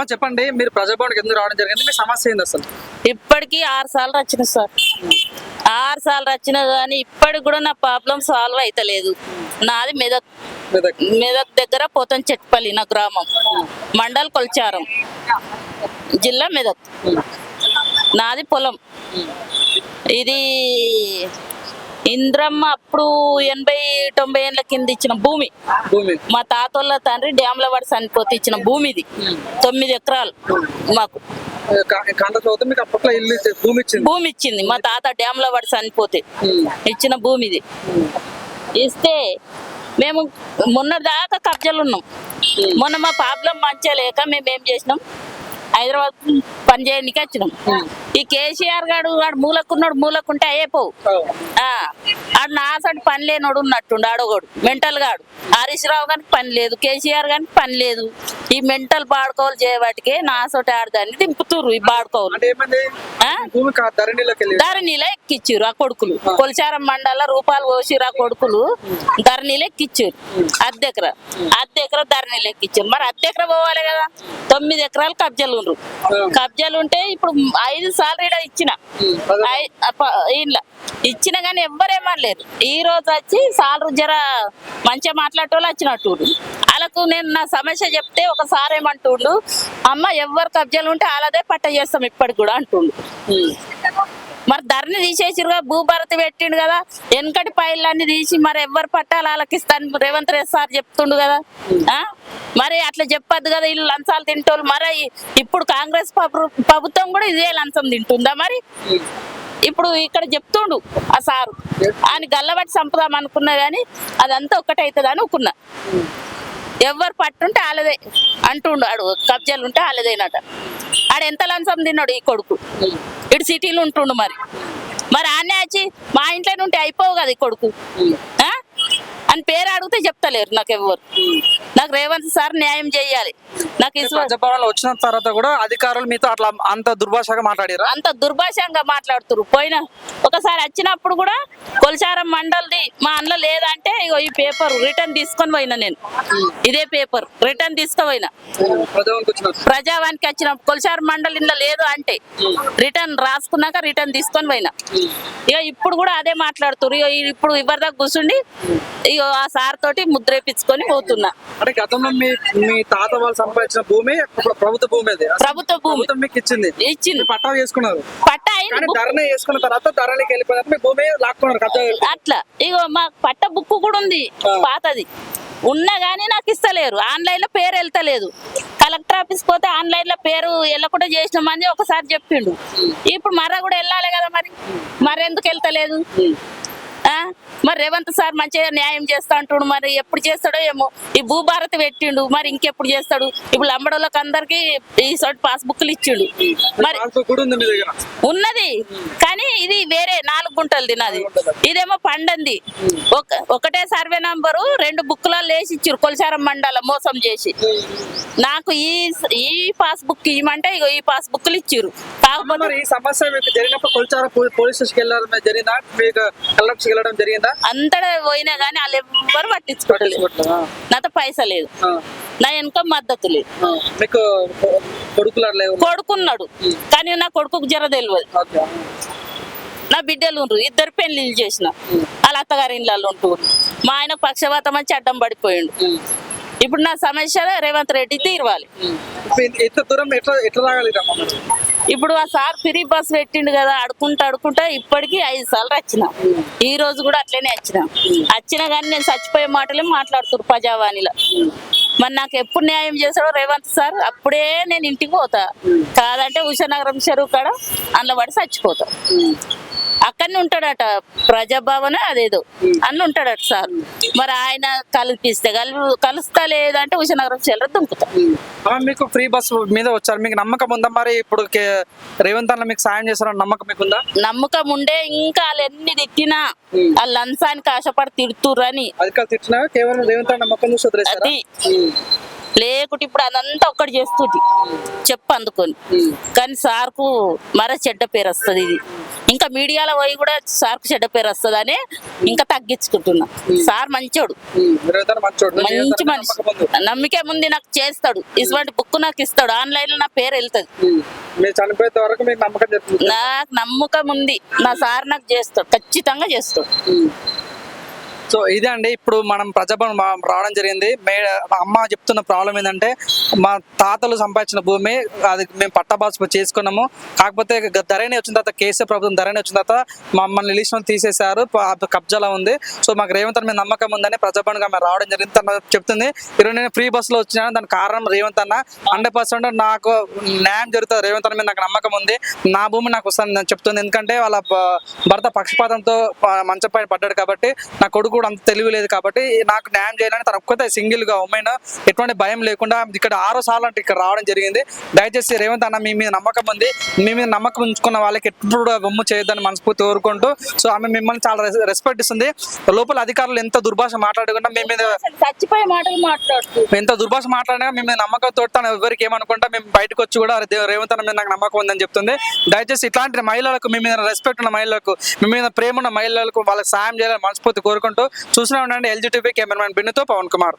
అమ్మ చెప్పండి. మీరు ప్రజాభవన్కి ఎందుకు రావడం జరిగింది? మీ సమస్య ఏంది అసలు? ఇప్పటికి ఆరు సార్లు వచ్చిన సార్. ఆరు సార్లు వచ్చిన కానీ ఇప్పటికి కూడా నా ప్రాబ్లం సాల్వ్ అవుతలేదు నాది మెదక్. మెదక్. దగ్గర పోతం చెట్పల్లి నా గ్రామం. మండల్ కొల్చారం. జిల్లా మెదక్. నాది పొలం. ఇది ఇంద్రమ్మ అప్పుడు ఎనభై తొంభై ఏళ్ళ కింద ఇచ్చిన భూమి. భూమి. మా తాతోళ్ళ తండ్రి డ్యామ్ల పడి చనిపోతే ఇచ్చిన భూమి ఇది తొమ్మిది ఎకరాలు మాకు. భూమి ఇచ్చింది? మా తాత డ్యామ్లో పడి చనిపోతే. ఇచ్చిన భూమి ఇది ఇస్తే మేము మొన్న దాకా కబ్జాలు ఉన్నాం. మొన్న మా ప్రాబ్లం మంచిగా లేక మేము ఏం చేసినాం? హైదరాబాద్ పని చేయడానికి వచ్చినాం. ఈ కేసీఆర్ గాడు వాడు మూలకున్నాడు మూలకుంటే అయ్యేపోవు ఆ, ఆడు నా అసలు పని లేనోడు ఉన్నట్టుండు ఆడోగోడు మెంటల్ గాడు. హరీష్ రావు గారికి పని లేదు కేసీఆర్ గారికి పని లేదు. ఈ మెంటల్ బాడుకోవాలి చేయబట్టికే నా సోటి ఆడదాన్ని దింపుతుర్రు ఈ బాడుకోవాలి వెళ్ళి ధరణిలో ఎక్కిచ్చిర్రు ఆ కొడుకులు. కొలిచారం మండల రూపాయలు పోసిరు ఆ కొడుకులు. ధరణిలో ఎక్కిచ్చారు అద్దెకర అద్దెకర ధరణిలో ఎక్కిచ్చారు మరి అద్దెకర పోవాలి కదా. తొమ్మిది ఎకరాలు కబ్జాలు ఉండ్రు కబ్జాలు ఉంటే ఇప్పుడు ఐదు సార్లు ఈడ ఇచ్చిన. ఇండ్ల ఇచ్చిన కానీ ఎవ్వరేమనలేరు ఈ రోజు వచ్చి సార్లు జర మంచిగా మాట్లాడేటోళ్ళు వచ్చినట్టు వాళ్ళకు నేను నా సమస్య చెప్తే ఒకసారి ఏమంటుండు అమ్మ ఎవరు కబ్జాలు ఉంటే అలాదే పట్ట చేస్తాం ఇప్పటికి కూడా అంటుండు. మరి ధరని తీసేసిరుగా భూభారతి పెట్టిండు కదా. వెనకటి పైలన్నీ తీసి మరి ఎవరు పట్టాలి వాళ్ళకి ఇస్తాను రేవంత్ రెడ్డి సార్ చెప్తుండు కదా. ఆ? మరి అట్లా చెప్పద్దు కదా వీళ్ళు లంచాలు తింటోళ్ళు. మరి ఇప్పుడు కాంగ్రెస్ ప్రభుత్వం కూడా ఇదే లంచం తింటుందా మరి? ఇప్పుడు ఇక్కడ చెప్తుండు ఆ సారు. ఆయన గల్లబట్టి చంపుదాం అనుకున్నా గానీ అదంతా ఒక్కటైతుంది అనుకున్నా. ఎవరు పట్టుంటే వాళ్ళదే అంటుండు ఆడు కబ్జాలు ఉంటే వాళ్ళదేనట ఆడు ఎంత లంచం తిన్నాడు ఈ కొడుకు? ఇటు సిటీలు ఉంటుండు మరి. మరి ఆనే వచ్చి మా ఇంట్లో నుండి అయిపోవు కదా ఈ కొడుకు. అని పేరు అడిగితే చెప్తలేరు నాకు ఎవ్వరు నాకు రేవంత్ సార్ న్యాయం చేయాలి. నాకు ప్రజాభవన్ వచ్చిన తర్వాత కూడా అధికారులు మీతో అట్లా అంత దుర్భాషగా మాట్లాడారా? అంత దుర్భాషంగా మాట్లాడుతురు పోయిన ఒకసారి వచ్చినప్పుడు కూడా కొలచారం మండలిది మా అందులో లేదంటే ఇగో ఈ పేపర్ రిటర్న్ తీసుకొని పోయినా నేను. ఇదే పేపర్ రిటర్న్ తీసుకుపోయినా. ప్రజావానికి వచ్చిన కొలచారం మండలి ఇందులో లేదు అంటే రిటర్న్ రాసుకున్నాక రిటర్న్ తీసుకొని పోయినా. ఇక ఇప్పుడు కూడా అదే మాట్లాడుతురు ఇగో ఇప్పుడు ఇవ్వరిదాకా కూర్చుండి ఇగో ఆ సార్ తోటి ముద్రేపించుకొని పోతున్నా. అంటే గతంలో మీ మీ తాత వాళ్ళు సంపాదించిన భూమి ప్రభుత్వ భూమి అది. ప్రభుత్వ భూమి. మీకు ఇచ్చింది. ఇచ్చింది. పట్టా చేసుకున్నారు. పట్టా కానీ తర్వాత ధరలోకి వెళ్ళిపోయిన మీ భూమి లాక్కున్నారు. అట్లా. ఇగో మా పట్ట బుక్ కూడా ఉంది పాతది. ఉన్నా గానీ నాకు ఇస్తలేరు. ఆన్లైన్లో పేరు వెళ్తలేదు. కలెక్టర్ ఆఫీస్ పోతే ఆన్లైన్లో పేరు వెళ్ళకుండా చేసినామని ఒకసారి చెప్పిండు. ఇప్పుడు మర్ర కూడా వెళ్ళాలి కదా మరి. మరి ఎందుకు వెళ్తలేదు? మరి రేవంత్ సార్ మంచిగా న్యాయం చేస్తా అంటుడు మరి ఎప్పుడు చేస్తాడో ఏమో. ఈ భూభారతి పెట్టిండు మరి ఇంకెప్పుడు చేస్తాడు? ఇప్పుడు లంబడోళ్ళకి అందరికి ఈ సోటి పాస్బుక్లు ఇచ్చిండు. మరి పాస్బుక్ ఉన్నది. కానీ ఇది వేరే నాలుగు గుంటలది నాది ఇదేమో పండంది. ఒక ఒకటే సర్వే నంబరు రెండు బుక్లలో లేసి ఇచ్చారు కొలసారం మండలం మోసం చేసి. నాకు ఈ ఈ పాస్ బుక్ ఇవ్వమంటే ఈ పాస్ బుక్లు ఇచ్చారు కాకపోతే ఈ సమస్య మీకు జరిగినప్పుడు కొల్చార పోలీస్ స్టేషన్కి వెళ్ళడం జరిగిందా? మీకు కలెక్టర్కి వెళ్ళడం జరిగిందా? అంతటా పోయినా కానీ వాళ్ళు ఎవ్వరు పట్టించుకోవట్లేదు. నాతో పైసా లేదు. నా వెనక మద్దతు లేదు. మీకు కొడుకులు? కొడుకున్నాడు. కానీ నా కొడుకుకు జర తెలియదు. నా బిడ్డలు ఉండ్రు. ఇద్దరు పెళ్ళిళ్ళు చేసిన. వాళ్ళ అత్తగారి ఇళ్ళల్లో ఉంటూరు మా ఆయన పక్షవాతం వచ్చి అడ్డం పడిపోయిండు. ఇప్పుడు నా సమస్య రేవంత్ రెడ్డి తీరవాలి. ఇంత దూరం ఎట్లా ఎట్లా రాగలిగామా మరి? ఇప్పుడు ఆ సార్ ఫ్రీ బస్ పెట్టిండు కదా అడుకుంటా అడుకుంటా ఇప్పటికి ఐదు సార్లు వచ్చిన. ఈ రోజు కూడా అట్లనే వచ్చిన. వచ్చినా కానీ నేను చచ్చిపోయే మాటలే మాట్లాడుతున్నారు ప్రజావాణిలో. మరి నాకు ఎప్పుడు న్యాయం చేస్తాడో రేవంత్ సార్ అప్పుడే నేను ఇంటికి పోతా. కాదంటే ఉషానగరం చెరువు కాడ అందులో పడి చచ్చిపోతా. అక్కడనే ఉంటాడట ప్రజాభవన అదేదో. అన్న ఉంటాడట సార్. మరి ఆయన కల్పిస్తే కలు కలుస్తా లేదంటే ఉషానగరం చెరువు దుంకుతా. మీకు ఫ్రీ బస్ మీద వచ్చారు. మీకు నమ్మకం ఉందా మరి? ఇప్పుడు రేవంత్ అన్న మీకు సాయం చేస్తారని నమ్మకం మీకు ఉందా? నమ్మకం ఉండే ఇంకా వాళ్ళు ఎన్ని తిట్టినా ఆ లంచానికి ఆశపడి తిడుతుర్రని. తిట్టినా కేవలం రేవంత్ అన్న నమ్మకం చూసి అది. లేకుంటే ఇప్పుడు అదంతా ఒక్కటి చేస్తుంది చెప్పు అందుకొని కానీ సార్కు మర చెడ్డ పేరు వస్తుంది ఇది. ఇంకా మీడియాలో పోయి కూడా సార్కు చెడ్డ పేరు వస్తుంది అని ఇంకా తగ్గించుకుంటున్నా. సార్ మంచోడు. మంచి మనిషి. నమ్మకం ముందు నాకు చేస్తాడు. ఇటువంటి బుక్ నాకు ఇస్తాడు. ఆన్లైన్లో నా పేరు వెళ్తుంది. నాకు నమ్మకం ఉంది. నా సార్ నాకు చేస్తాడు. ఖచ్చితంగా చేస్తాడు. సో ఇదే అండి. ఇప్పుడు మనం ప్రజాభవన్ రావడం జరిగింది. మే మా అమ్మ చెప్తున్న ప్రాబ్లం ఏంటంటే మా తాతలు సంపాదించిన భూమి అది మేము పట్టాబాసు చేసుకున్నాము. కాకపోతే ధరణి వచ్చిన తర్వాత కేసీఆర్ ప్రభుత్వం ధరణి వచ్చిన తర్వాత మమ్మల్ని రిలీజ్ తీసేశారు. కబ్జాలో ఉంది. సో మాకు రేవంత్ అన్న మీద నమ్మకం ఉందని ప్రజాభవన్గా మేము రావడం జరిగింది. తను చెప్తుంది. ఈరోజు నేను ఫ్రీ బస్సులో వచ్చినాను దానికి కారణం రేవంత్ అన్న. హండ్రెడ్ పర్సెంట్ నాకు న్యాయం జరుగుతుంది. రేవంత్ అన్న మీద నాకు నమ్మకం ఉంది. నా భూమి నాకు వస్తుంది చెప్తుంది. ఎందుకంటే వాళ్ళ భర్త పక్షపాతంతో ప- మంచం పైన పడ్డాడు కాబట్టి నా కొడుకు కూడా అంత తెలివి లేదు కాబట్టి నాకు న్యాయం చేయాలని తన ఒక్కతే సింగిల్గా ఉమెన్ ఎటువంటి భయం లేకుండా ఇక్కడ ఆరో సార్లు అంటే ఇక్కడ రావడం జరిగింది. దయచేసి రేవంత్ అన్న మీ మీద నమ్మకం ఉంది. మీ మీద నమ్మకం ఉంచుకున్న వాళ్ళకి ఎప్పుడు బొమ్మ చేయొద్దని మనస్ఫూర్తి కోరుకుంటూ సో ఆమె మిమ్మల్ని చాలా రెస్పెక్ట్ ఇస్తుంది. లోపల అధికారులు ఎంత దుర్భాష మాట్లాడకుండా మీ మీద చచ్చిపోయే మాటలు ఎంత దుర్భాష మాట్లాడినా మేము నమ్మకంతో తను ఎవరికి ఏమనుకుంటా మేము బయటకు వచ్చి కూడా రేవంత్ అన్న మీద నాకు నమ్మకం ఉందని చెప్తుంది. దయచేసి ఇట్లాంటి మహిళలకు మీ మీద రెస్పెక్ట్ ఉన్న మహిళలకు మీ మీద ప్రేమ ఉన్న మహిళలకు వాళ్ళకి సాయం చేయాలని మనస్ఫూర్తి కోరుకుంటూ చూసినా ఉండండి ఎల్జీటీవీ కెమెరామెన్ బిన్నుతో పవన్ కుమార్.